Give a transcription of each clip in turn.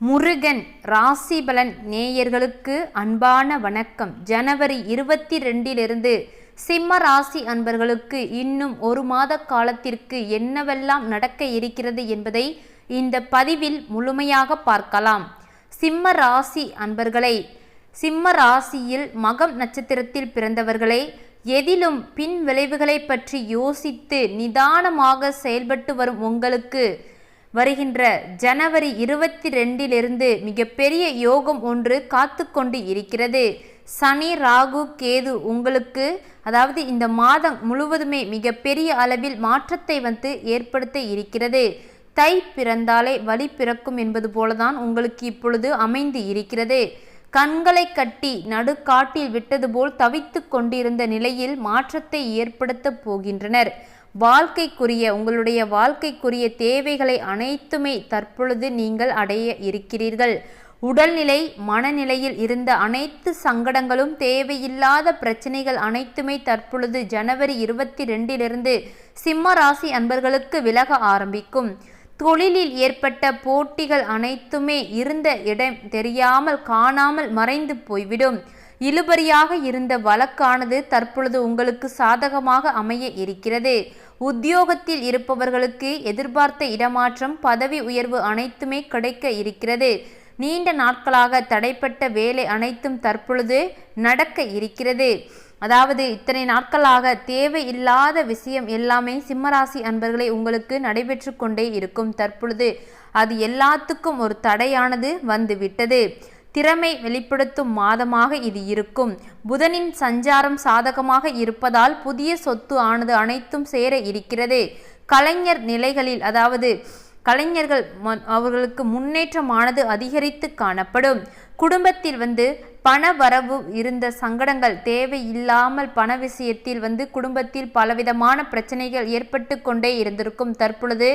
முருகன் ராசிபலன் நேயர்களுக்கு அன்பான வணக்கம். ஜனவரி இருபத்தி ரெண்டிலிருந்து சிம்ம ராசி அன்பர்களுக்கு இன்னும் ஒரு மாத காலத்திற்கு என்னவெல்லாம் நடக்க இருக்கிறது என்பதை இந்த பதிவில் முழுமையாக பார்க்கலாம். சிம்ம ராசி அன்பர்களை சிம்ம ராசியில் மகம் நட்சத்திரத்தில் பிறந்தவர்களே எதிலும் பின் விளைவுகளை பற்றி யோசித்து நிதானமாக செயல்பட்டு வரும் உங்களுக்கு வருகின்ற ஜனவரி இருபத்தி ரெண்டிலிருந்து மிகப்பெரிய யோகம் ஒன்று காத்து கொண்டு இருக்கிறது. சனி ராகு கேது உங்களுக்கு அதாவது இந்த மாதம் முழுவதுமே மிகப்பெரிய அளவில் மாற்றத்தை வந்து ஏற்படுத்த இருக்கிறது. தை பிறந்தாலே வழி பிறக்கும் என்பது போலதான் உங்களுக்கு இப்பொழுது அமைந்து இருக்கிறது. கண்களை கட்டி நடுக்காட்டில் விட்டது போல் தவித்து கொண்டிருந்த நிலையில் மாற்றத்தை ஏற்படுத்த போகின்றனர். வாழ்க்கைக்குரிய உங்களுடைய வாழ்க்கைக்குரிய தேவைகளை அனைத்துமே தற்பொழுது நீங்கள் அடைய இருக்கிறீர்கள். உடல்நிலை மனநிலையில் இருந்த அனைத்து சங்கடங்களும் தேவையில்லாத பிரச்சனைகள் அனைத்துமே தற்பொழுது ஜனவரி இருபத்தி ரெண்டிலிருந்து சிம்ம ராசி அன்பர்களுக்கு விலக ஆரம்பிக்கும். தொழிலில் ஏற்பட்ட போட்டிகள் அனைத்துமே இருந்த இடம் தெரியாமல் காணாமல் மறைந்து போய்விடும். இழுபறியாக இருந்த வழக்கானது தற்பொழுது உங்களுக்கு சாதகமாக அமைய இருக்கிறது. உத்தியோகத்தில் இருப்பவர்களுக்கு எதிர்பார்த்த இடமாற்றம் பதவி உயர்வு அனைத்துமே கிடைக்க இருக்கிறது. நீண்ட நாட்களாக தடைப்பட்ட வேலை அனைத்தும் தற்பொழுது நடக்க இருக்கிறது. அதாவது இத்தனை நாட்களாக தேவையில்லாத விஷயம் எல்லாமே சிம்மராசி அன்பர்களை உங்களுக்கு நடைபெற்று கொண்டே இருக்கும் தற்பொழுது. அது எல்லாத்துக்கும் ஒரு தடையானது வந்துவிட்டது. திறமை வெளிப்படுத்தும் மாதமாக இது இருக்கும். புதனின் சஞ்சாரம் சாதகமாக இருப்பதால் புதிய சொத்து ஆனது அனைத்தும் சேர இருக்கிறது. கலைஞர் நிலைகளில் அதாவது கலைஞர்கள் அவர்களுக்கு முன்னேற்றமானது அதிகரித்து காணப்படும். குடும்பத்தில் வந்து பண வரவு இருந்த சங்கடங்கள் தேவையில்லாமல் பண விஷயத்தில் வந்து குடும்பத்தில் பலவிதமான பிரச்சனைகள் ஏற்பட்டு கொண்டே இருந்திருக்கும். தற்பொழுது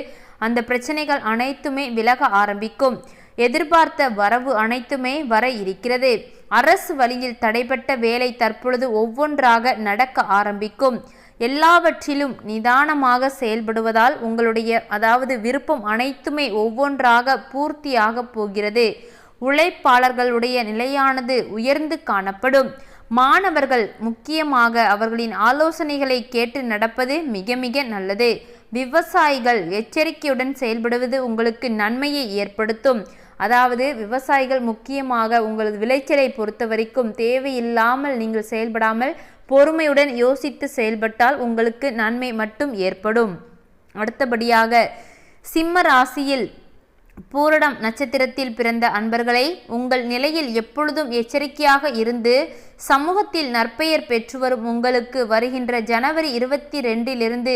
அந்த பிரச்சனைகள் அனைத்துமே விலக ஆரம்பிக்கும். எதிர்பார்த்த வரவு அனைத்துமே வர இருக்கிறது. அரசு வழியில் தடைப்பட்ட வேலை தற்பொழுது ஒவ்வொன்றாக நடக்க ஆரம்பிக்கும். எல்லாவற்றிலும் நிதானமாக செயல்படுவதால் உங்களுடைய அதாவது விருப்பம் அனைத்துமே ஒவ்வொன்றாக பூர்த்தியாக போகிறது. உழைப்பாளர்களுடைய நிலையானது உயர்ந்து காணப்படும். மாணவர்கள் முக்கியமாக அவர்களின் ஆலோசனைகளை கேட்டு நடப்பது மிக மிக நல்லது. விவசாயிகள் எச்சரிக்கையுடன் செயல்படுவது உங்களுக்கு நன்மையை ஏற்படுத்தும். அதாவது விவசாயிகள் முக்கியமாக உங்களது விளைச்சலை பொறுத்த வரைக்கும் தேவையில்லாமல் நீங்கள் செயல்படாமல் பொறுமையுடன் யோசித்து செயல்பட்டால் உங்களுக்கு நன்மை மட்டும் ஏற்படும். அடுத்தபடியாக சிம்ம ராசியில் பூரடம் நட்சத்திரத்தில் பிறந்த அன்பர்களை உங்கள் நிலையில் எப்பொழுதும் எச்சரிக்கையாக இருந்து சமூகத்தில் நற்பெயர் பெற்று வரும் உங்களுக்கு வருகின்ற ஜனவரி இருபத்தி ரெண்டிலிருந்து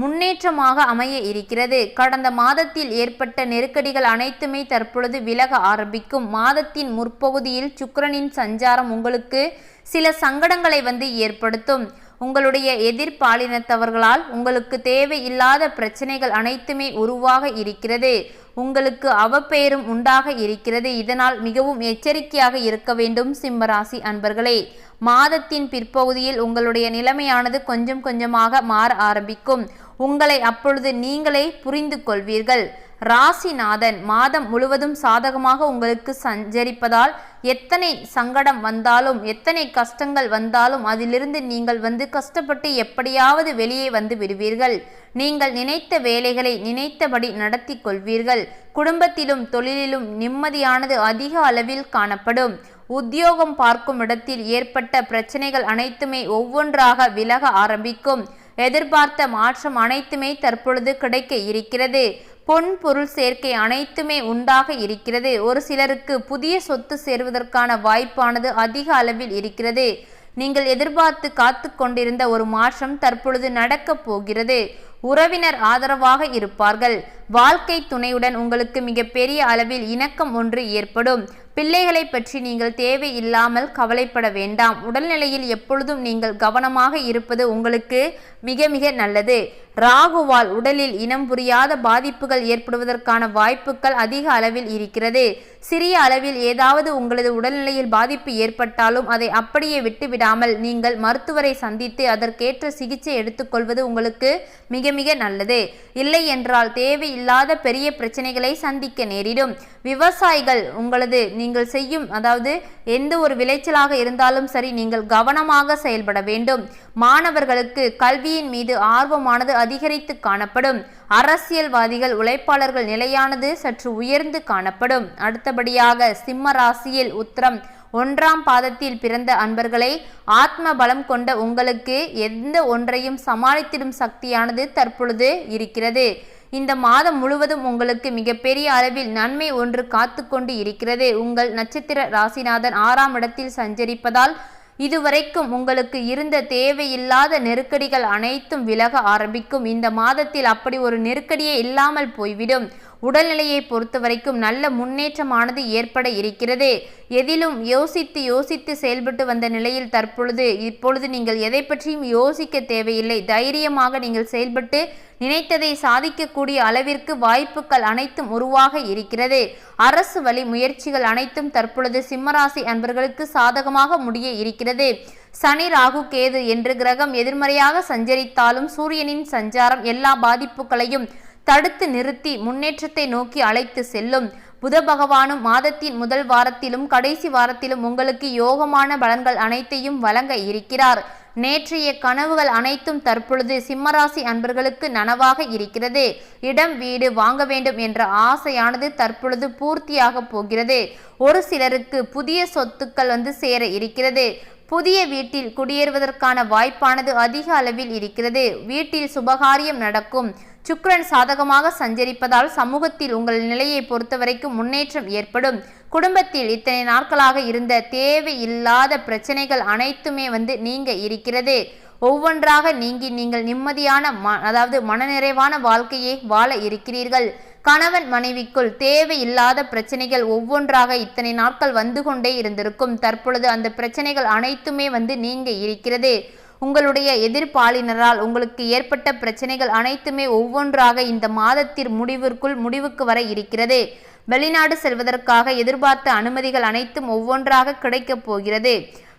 முன்னேற்றமாக அமைய இருக்கிறது. கடந்த மாதத்தில் ஏற்பட்ட நெருக்கடிகள் அனைத்துமே தற்பொழுது விலக ஆரம்பிக்கும். மாதத்தின் முற்பகுதியில் சுக்கரனின் சஞ்சாரம் உங்களுக்கு சில சங்கடங்களை வந்து ஏற்படுத்தும். உங்களுடைய எதிர்பாலினத்தவர்களால் உங்களுக்கு தேவையில்லாத பிரச்சனைகள் அனைத்துமே உருவாக இருக்கிறது. உங்களுக்கு அவப்பெயரும் உண்டாக இருக்கிறது. இதனால் மிகவும் எச்சரிக்கையாக இருக்க வேண்டும் சிம்மராசி அன்பர்களே. மாதத்தின் பிற்பகுதியில் உங்களுடைய நிலைமையானது கொஞ்சம் கொஞ்சமாக மாற ஆரம்பிக்கும். உங்களை அப்பொழுது நீங்களே புரிந்து கொள்வீர்கள். ராசிநாதன் மாதம் முழுவதும் சாதகமாக உங்களுக்கு சஞ்சரிப்பதால் எத்தனை சங்கடம் வந்தாலும் எத்தனை கஷ்டங்கள் வந்தாலும் அதிலிருந்து நீங்கள் வந்து கஷ்டப்பட்டு எப்படியாவது வெளியே வந்து விடுவீர்கள். நீங்கள் நினைத்த வேலைகளை நினைத்தபடி நடத்தி கொள்வீர்கள். குடும்பத்திலும் தொழிலிலும் நிம்மதியானது அதிக அளவில் காணப்படும். உத்தியோகம் பார்க்கும் இடத்தில் ஏற்பட்ட பிரச்சனைகள் அனைத்துமே ஒவ்வொன்றாக விலக ஆரம்பிக்கும். எதிர்பார்த்த மாற்றம் அனைத்துமே தற்பொழுது கிடைக்க இருக்கிறது. பொன் பொருள் சேர்க்கை அனைத்துமே உண்டாக இருக்கிறது. ஒரு சிலருக்கு புதிய சொத்து சேருவதற்கான வாய்ப்பானது அதிக அளவில் இருக்கிறது. நீங்கள் எதிர்பார்த்து காத்து கொண்டிருந்த ஒரு மாற்றம் தற்பொழுது நடக்கப் போகிறது. உறவினர் ஆதரவாக இருப்பார்கள். வாழ்க்கை துணையுடன் உங்களுக்கு மிகப்பெரிய அளவில் இணக்கம் ஒன்று ஏற்படும். பிள்ளைகளை பற்றி நீங்கள் தேவையில்லாமல் கவலைப்பட வேண்டாம். உடல்நிலையில் எப்பொழுதும் நீங்கள் கவனமாக இருப்பது உங்களுக்கு மிக மிக நல்லது. ராகுவால் உடலில் இனம் புரியாத பாதிப்புகள் ஏற்படுவதற்கான வாய்ப்புகள் அதிக அளவில் இருக்கிறது. சிறிய அளவில் ஏதாவது உங்களது உடல்நிலையில் பாதிப்பு ஏற்பட்டாலும் அதை அப்படியே விட்டுவிடாமல் நீங்கள் மருத்துவரை சந்தித்து அதற்கேற்ற சிகிச்சை எடுத்துக்கொள்வது உங்களுக்கு மிக மிக நல்லது. இல்லை என்றால் தேவையில்லாத பெரிய பிரச்சனைகளை சந்திக்க நேரிடும். விவசாயிகள் உங்களது நீங்கள் செய்யும் அதாவது எந்த ஒரு விளைச்சலாக இருந்தாலும் சரி நீங்கள் கவனமாக செயல்பட வேண்டும். மாணவர்களுக்கு கல்வியின் மீது ஆர்வமானது அதிகரித்து காணப்படும். அரசியல்வாதிகள் உழைப்பாளர்கள் நிலையானது சற்று உயர்ந்து காணப்படும். அடுத்தபடியாக சிம்ம ராசியில் உத்திரம் ஒன்றாம் பாதத்தில் பிறந்த அன்பர்களை ஆத்ம பலம் கொண்ட உங்களுக்கு எந்த ஒன்றையும் சமாளித்திடும் சக்தியானது தற்பொழுது இருக்கிறது. இந்த மாதம் முழுவதும் உங்களுக்கு மிகப்பெரிய அளவில் நன்மை ஒன்று காத்து கொண்டு இருக்கிறது. உங்கள் நட்சத்திர ராசிநாதன் ஆறாம் இடத்தில் சஞ்சரிப்பதால் இதுவரைக்கும் உங்களுக்கு இருந்த தேவையில்லாத நெருக்கடிகள் அனைத்தும் விலக ஆரம்பிக்கும். இந்த மாதத்தில் அப்படி ஒரு நெருக்கடியே இல்லாமல் போய்விடும். உடல்நிலையை பொறுத்த வரைக்கும் நல்ல முன்னேற்றமானது ஏற்பட இருக்கிறது. எதிலும் யோசித்து யோசித்து செயல்பட்டு வந்த நிலையில் தற்பொழுது இப்பொழுது நீங்கள் எதை பற்றியும் யோசிக்க தேவையில்லை. தைரியமாக நீங்கள் செயல்பட்டு நினைத்ததை சாதிக்கக்கூடிய அளவிற்கு வாய்ப்புகள் அனைத்தும் உருவாக இருக்கிறது. அரசு வழி முயற்சிகள் அனைத்தும் தற்பொழுது சிம்மராசி அன்பர்களுக்கு சாதகமாக முடிய இருக்கிறது. சனி ராகு கேது என்று கிரகம் எதிர்மறையாக சஞ்சரித்தாலும் சூரியனின் சஞ்சாரம் எல்லா பாதிப்புகளையும் தடுத்து நிறுத்தி முன்னேற்றத்தை நோக்கி அழைத்து செல்லும். புத பகவானும் மாதத்தின் முதல் வாரத்திலும் கடைசி வாரத்திலும் உங்களுக்கு யோகமான பலன்கள் அனைத்தையும் வழங்க இருக்கிறார். நேற்றைய கனவுகள் அனைத்தும் தற்பொழுது சிம்மராசி அன்பர்களுக்கு நனவாக இருக்கிறது. இடம் வீடு வாங்க வேண்டும் என்ற ஆசையானது தற்பொழுது பூர்த்தியாக போகிறது. ஒரு சிலருக்கு புதிய சொத்துக்கள் வந்து சேர இருக்கிறது. புதிய வீட்டில் குடியேறுவதற்கான வாய்ப்பானது அதிக அளவில் இருக்கிறது. வீட்டில் சுபகாரியம் நடக்கும். சுக்ரன் சாதகமாக சஞ்சரிப்பதால் சமூகத்தில் உங்கள் நிலையை பொறுத்தவரைக்கும் முன்னேற்றம் ஏற்படும். குடும்பத்தில் இத்தனை நாட்களாக இருந்த தேவையில்லாத பிரச்சனைகள் அனைத்துமே வந்து நீங்க இருக்கிறது. ஒவ்வொன்றாக நீங்கி நீங்கள் நிம்மதியான ம அதாவது மனநிறைவான வாழ்க்கையை வாழ இருக்கிறீர்கள். கணவன் மனைவிக்குள் தேவையில்லாத பிரச்சனைகள் ஒவ்வொன்றாக இத்தனை நாட்கள் வந்து கொண்டே இருந்திருக்கும். தற்பொழுது அந்த பிரச்சனைகள் அனைத்துமே வந்து நீங்க இருக்கிறது. உங்களுடைய எதிர்ப்பாளினரால் உங்களுக்கு ஏற்பட்ட பிரச்சனைகள் அனைத்துமே ஒவ்வொன்றாக இந்த மாதத்தின் முடிவிற்குள் முடிவுக்கு வர இருக்கிறது. வெளிநாடு செல்வதற்காக எதிர்பார்த்த அனுமதிகள் அனைத்தும் ஒவ்வொன்றாக கிடைக்கப் போகிறது.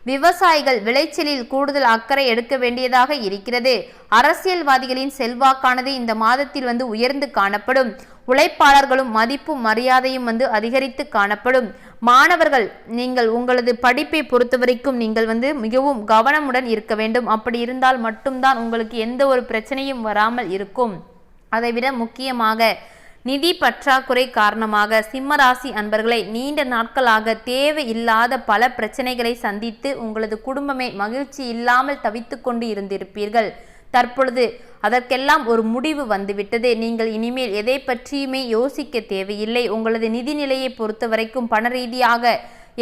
விவசாயிகள் விளைச்சலில் கூடுதல் அக்கறை எடுக்க வேண்டியதாக இருக்கிறது. அரசியல்வாதிகளின் செல்வாக்கானது இந்த மாதத்தில் வந்து உயர்ந்து காணப்படும். உழைப்பாளர்களும் மதிப்பும் மரியாதையும் வந்து அதிகரித்து காணப்படும். மாணவர்கள் நீங்கள் உங்களது படிப்பை பொறுத்த வரைக்கும் நீங்கள் வந்து மிகவும் கவனமுடன் இருக்க வேண்டும். அப்படி இருந்தால் மட்டும்தான் உங்களுக்கு எந்த ஒரு பிரச்சனையும் வராமல் இருக்கும். அதைவிட முக்கியமாக நிதி பற்றாக்குறை காரணமாக சிம்மராசி அன்பர்களை நீண்ட நாட்களாக தேவையில்லாத பல பிரச்சனைகளை சந்தித்து உங்களது குடும்பமே மகிழ்ச்சி இல்லாமல் தவித்து கொண்டு இருந்திருப்பீர்கள். தற்பொழுது அதற்கெல்லாம் ஒரு முடிவு வந்துவிட்டது. நீங்கள் இனிமேல் எதை பற்றியுமே யோசிக்க தேவையில்லை. உங்களது நிதிநிலையை பொறுத்த வரைக்கும் பண ரீதியாக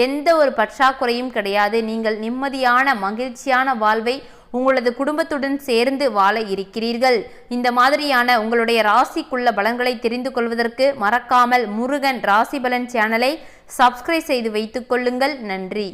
எந்த ஒரு பற்றாக்குறையும் கிடையாது. நீங்கள் நிம்மதியான மகிழ்ச்சியான வாழ்வை உங்களது குடும்பத்துடன் சேர்ந்து வாழ இருக்கிறீர்கள். இந்த மாதிரியான உங்களுடைய ராசிக்குள்ள பலன்களை தெரிந்து கொள்வதற்கு மறக்காமல் முருகன் ராசி பலன் சேனலை சப்ஸ்கிரைப் செய்து வைத்துக் கொள்ளுங்கள். நன்றி.